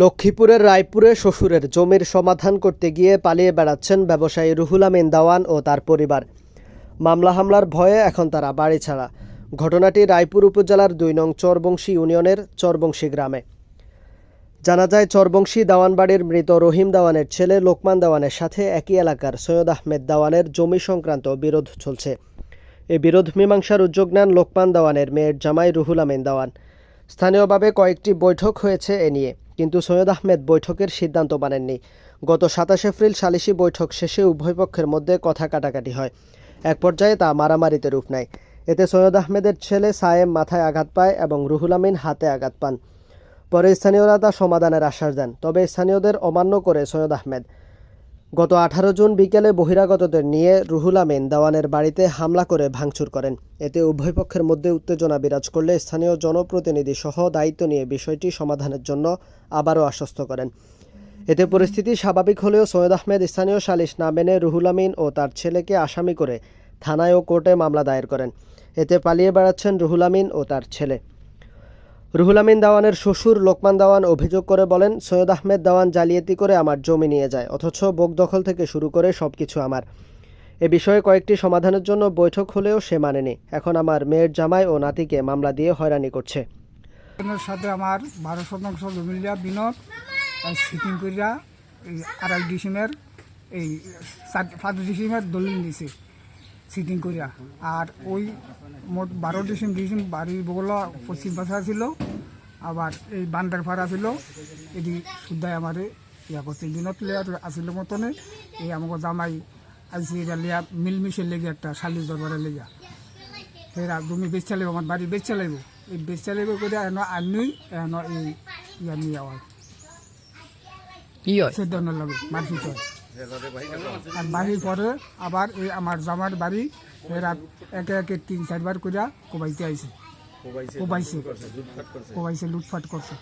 লক্ষ্মীপুরের রায়পুরে শ্বশুরের জমির সমাধান করতে গিয়ে পালিয়ে বেড়াচ্ছেন ব্যবসায়ী রুহুল আমিন দাওয়ান ও তার পরিবার। মামলা হামলার ভয়ে এখন তারা বাড়ি ছাড়া। ঘটনাটি রায়পুর উপজেলার দুই নং চরবংশী ইউনিয়নের চরবংশী গ্রামে। জানা যায়, চরবংশী দাওয়ানবাড়ির মৃত রহিম দাওয়ানের ছেলে লোকমান দাওয়ানের সাথে একই এলাকার সৈয়দ আহমেদ দাওয়ানের জমি সংক্রান্ত বিরোধ চলছে। এই বিরোধ মীমাংসার উদ্যোগ নেন লোকমান দাওয়ানের মেয়ের জামাই রুহুল আমিন দাওয়ান। স্থানীয়ভাবে কয়েকটি বৈঠক হয়েছে এ নিয়ে। কিন্তু সৈয়দ আহমেদ বৈঠকের সিদ্ধান্ত মানেননি। গত সাতাশ এপ্রিল সালিসি বৈঠক শেষে উভয় পক্ষের মধ্যে কথা কাটাকাটি হয়। এক পর্যায়ে তা মারামারিতে রূপ নেয়। এতে সৈয়দ আহমেদের ছেলে সায়েম মাথায় আঘাত পায় এবং রুহুল আমিন হাতে আঘাত পান। পরে স্থানীয়রা তা সমাধানের আশ্বাস দেন। তবে স্থানীয়দের অমান্য করে সৈয়দ আহমেদ গত আঠারো জুন বিকেলে বহিরাগতদের নিয়ে রুহুল আমিন দাওয়ানের বাড়িতে হামলা করে ভাঙচুর করেন। এতে উভয় পক্ষের মধ্যে উত্তেজনা বিরাজ করলে স্থানীয় জনপ্রতিনিধি সহ দায়িত্ব নিয়ে বিষয়টি সমাধানের জন্য আবারও আশ্বস্ত করেন। এতে পরিস্থিতি স্বাভাবিক হলেও সৈয়দ আহমেদ স্থানীয় সালিশ না মেনে রুহুল আমিন ও তার ছেলেকে আসামি করে থানায় ও কোর্টে মামলা দায়ের করেন। এতে পালিয়ে বেড়াচ্ছেন রুহুল আমিন ও তার ছেলে। রুহুল আমিন দাওয়ানের শ্বশুর লোকমান দাওয়ান অভিযোগ করে বলেন, সৈয়দ আহমেদ দাওয়ান জালিয়াতি করে আমার জমি নিয়ে যায়, অথচ বোক দখল থেকে শুরু করে সব কিছু আমার। এ বিষয়ে কয়েকটি সমাধানের জন্য বৈঠক হলেও সে মানেনি। এখন আমার মেয়ের জামাই ও নাতিকে মামলা দিয়ে হয়রানি করছে। সাথে আমার বারো শতাংশ জমিলিয়া বিনোদ করিয়া আড়াই এই দলিল সিটিং করিয়া। আর ওই মোট বারো ডিসিম ডিসিম বাড়ির বগলা পশ্চিম পাশে ছিল আবার এই বান্দার ফাড়া ছিল। এটি শুদ্ধাই আমারে ইয়া করছে দিনত লিয়া আসিল মতনে এই আমাকে জামাই আইসি এটা লিয়া মিলমিশের লেগে একটা শালিশ দরবারে লেগা। এরা জমি বেচতে লাগবে আমার বাড়ি বেচতে লাগবে এই বেচতে লাগবে করে এন আনুই এন এই ইয়া নিয়ে হয় কি হয়? সেদ্ধ লাগে মারপিট হয়। আর বাড়ির পরে আবার এই আমার জামার বাড়ি এরা একে একে তিন চারবার করে কোবাইতে আইছে। কোবাইছে। কোবাইছে লুটফাট করছে।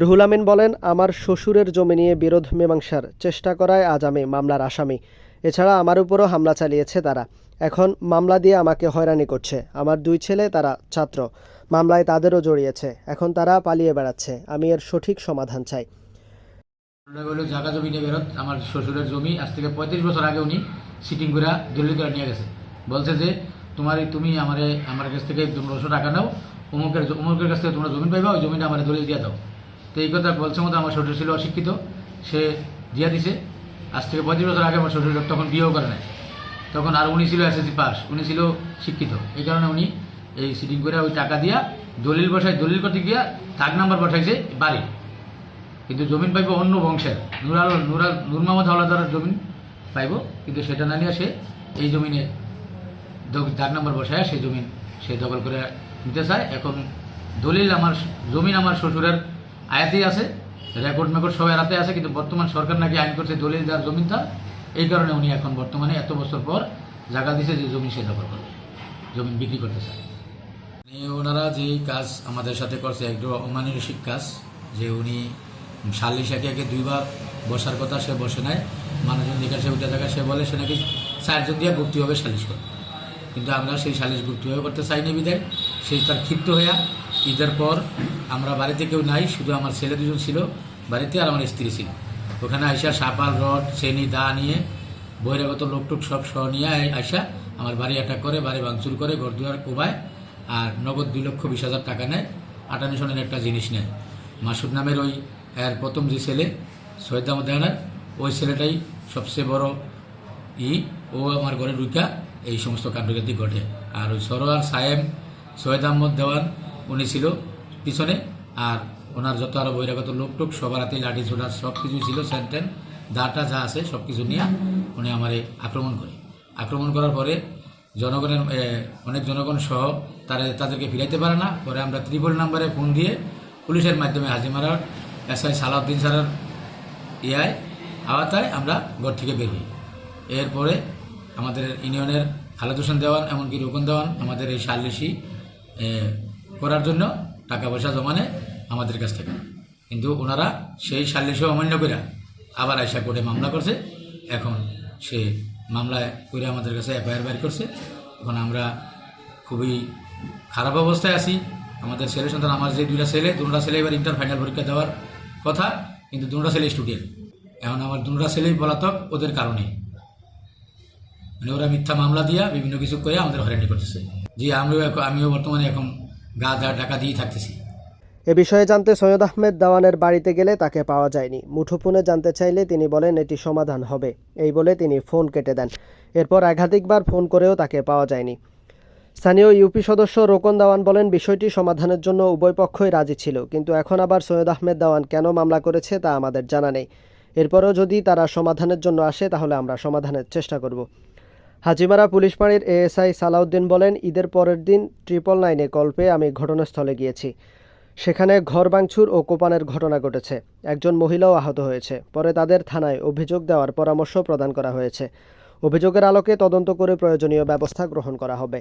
রুহুল আমিন বলেন আমার শ্বশুরের জমি নিয়ে বিরোধ মীমাংসার চেষ্টা করায় আজ আমি মামলার আসামি। এছাড়া আমার উপরও হামলা চালিয়েছে তারা। এখন মামলা দিয়ে আমাকে হয়রানি করছে। আমার দুই ছেলে তারা ছাত্র। মামলায় তাদেরও জড়িয়েছে। এখন তারা পালিয়ে বেড়াচ্ছে। আমি এর সঠিক সমাধান চাই। জায়গা জমি নিয়ে বেরোত। আমার শ্বশুরের জমি, আজ থেকে পঁয়ত্রিশ বছর আগে উনি সিটিং করে দলিল করে নিয়ে গেছে। বলছে যে, তোমার তুমি আমার আমার কাছ থেকে পনেরোশো টাকা নাও, অমুকের অমুকের কাছ থেকে তোমরা জমি পাইবা, ওই জমিটা আমার দলিল দিয়ে দাও। তো এই কথা বলছে মতো আমার শ্বশুর ছিল অশিক্ষিত। সে দিয়া দিছে। আজ থেকে পঁয়ত্রিশ বছর আগে আমার শ্বশুর তখন বিয়েও করে নাই। তখন আর উনি ছিল এসএসসি পাস, উনি ছিল শিক্ষিত। এই কারণে উনি এই সিটিং করে ওই টাকা দিয়া দলিল বসায়, দলিল করতে গিয়া থার্ড নাম্বার বসাইছে বাড়ি। কিন্তু জমিন পাইব অন্য বংশের। নুরাল নুরাল নূর মোহাম্মদ হাওলাদারের জমিন পাইব, কিন্তু সেটা না নিয়ে সে এই জমিনে চার নম্বর বসায় সেই জমিন সে দখল করে নিতে চায়। এখন দলিল আমার, জমিন আমার শ্বশুরের আয়াতেই আছে রেকর্ড মেকর্ড সব এরাতে আছে, কিন্তু বর্তমান সরকার নাকি আইন করছে দলিল যার জমিন তার এই কারণে উনি এখন বর্তমানে এত বছর পর জায়গা দিছে যে জমি সে দখল করবে, জমিন বিক্রি করতে চায়। উনি ওনারা যেই কাজ আমাদের সাথে করছে, একটু অমানুষিক কাজ, যে উনি সালিশ একে একে দুইবার বসার কথা সে বসে নেয় মানুষজন দেখে সে উঠে থাকা, সে বলে সে নাকি চারজন দিয়ে গুপ্তিভাবে সালিশ করে কিন্তু আমরা সেই সালিশ গুপ্তিভাবে করতে চাইনি বিদায়। সেই তার ক্ষিপ্ত হইয়া ঈদের পর আমরা বাড়িতে কেউ নাই, শুধু আমার ছেলে দুজন ছিল, বাড়িতে আর আমার স্ত্রী ছিল। ওখানে আইসা সাপাল, রড, চেনি, দা নিয়ে বহিরাগত লোকটুক সব সহ নিয়ে আইসা আমার বাড়ি অ্যাটাক করে, বাড়ি ভাঙচুর করে ঘর দুয়ার কোবায় আর নগদ দুই লক্ষ বিশ হাজার টাকা নেয়। আটান্ন সনের একটা জিনিস নেয়। মাসুদ নামের ওই এর প্রথম যে ছেলে, সৈয়দ আহমদ দেওয়ানের ওই ছেলেটাই সবচেয়ে বড় ই, ও আমার ঘরে ঢুকা এই সমস্ত কাণ্ডকাতি ঘটে। আর ওই সরোয়ার সায়েম, সৈয়দ আহমদ দেওয়ান, উনি ছিল পিছনে। আর ওনার যত আরও বহিরাগত লোকটুক সবার হাতে লাঠি ছোটার সব কিছু ছিল, স্যান্টেন দাটা যা আছে সব কিছু নিয়ে উনি আমারে আক্রমণ করে। আক্রমণ করার পরে জনগণের অনেক জনগণ সহ তারা, তাদেরকে ফিরাইতে পারে না। পরে আমরা ত্রিপল নাম্বারে ফোন দিয়ে পুলিশের মাধ্যমে হাজিমারার এস আই সালাউদ্দিন স্যারের ইয়ায় আওতায় আমরা ঘর থেকে বের হই। এরপরে আমাদের ইউনিয়নের খালেদ হোসেন দেওয়ান, এমনকি রোকন দেওয়ান আমাদের এই সালিশি করার জন্য টাকা পয়সা জমানে আমাদের কাছ থেকে। কিন্তু ওনারা সেই সালিশও অমান্য করে আবার আইসা কোর্টে মামলা করছে। এখন সে মামলায় করে আমাদের কাছে এফআইআর বাইর করছে। এখন আমরা খুবই খারাপ অবস্থায় আছি। আমাদের ছেলে সন্তান, আমার যে দুটা ছেলে দুটা ছেলে এবার ইন্টার ফাইনাল পরীক্ষা দেওয়ার কথা, কিন্তু দুটা ছেলে স্টুডেন্ট। এখন আমার দুটা ছেলেই পলাতক, ওদের কারণে। মানে ওরা মিথ্যা মামলা দিয়া বিভিন্ন কিছু করে আমাদের হয়রানি করতেছে। জি, আমিও আমিও বর্তমানে এখন গা দা টাকা দিয়ে থাকতেছি। এ বিষয়ে জানতে সৈয়দ আহমেদ দাওয়ানের বাড়িতে গেলে তাকে পাওয়া যায়নি। মুঠোফোনে জানতে চাইলে তিনি বলেন, এটি সমাধান হবে। এই বলে তিনি ফোন কেটে দেন। এরপর একাধিকবার ফোন করেও তাকে পাওয়া যায়নি। স্থানীয় ইউপি সদস্য রোকন দাওয়ান বলেন, বিষয়টি সমাধানের জন্য উভয় পক্ষই রাজি ছিল, কিন্তু এখন আবার সৈয়দ আহমেদ দাওয়ান কেন মামলা করেছে তা আমাদের জানা নেই। এরপরও যদি তারা সমাধানের জন্য আসে, তাহলে আমরা সমাধানের চেষ্টা করব। হাজিমারা পুলিশ ফাঁড়ির এএসআই সালাউদ্দিন বলেন, ঈদের পরের দিন ট্রিপল নাইনে কল পেয়ে আমি ঘটনাস্থলে গিয়েছি। সেখানে ঘর ভাঙচুর ও কোপানের ঘটনা ঘটেছে। একজন মহিলাও আহত হয়েছে। পরে তাদের থানায় অভিযোগ দেওয়ার পরামর্শ প্রদান করা হয়েছে। অভিযোগের আলোকে তদন্ত করে প্রয়োজনীয় ব্যবস্থা গ্রহণ করা হবে।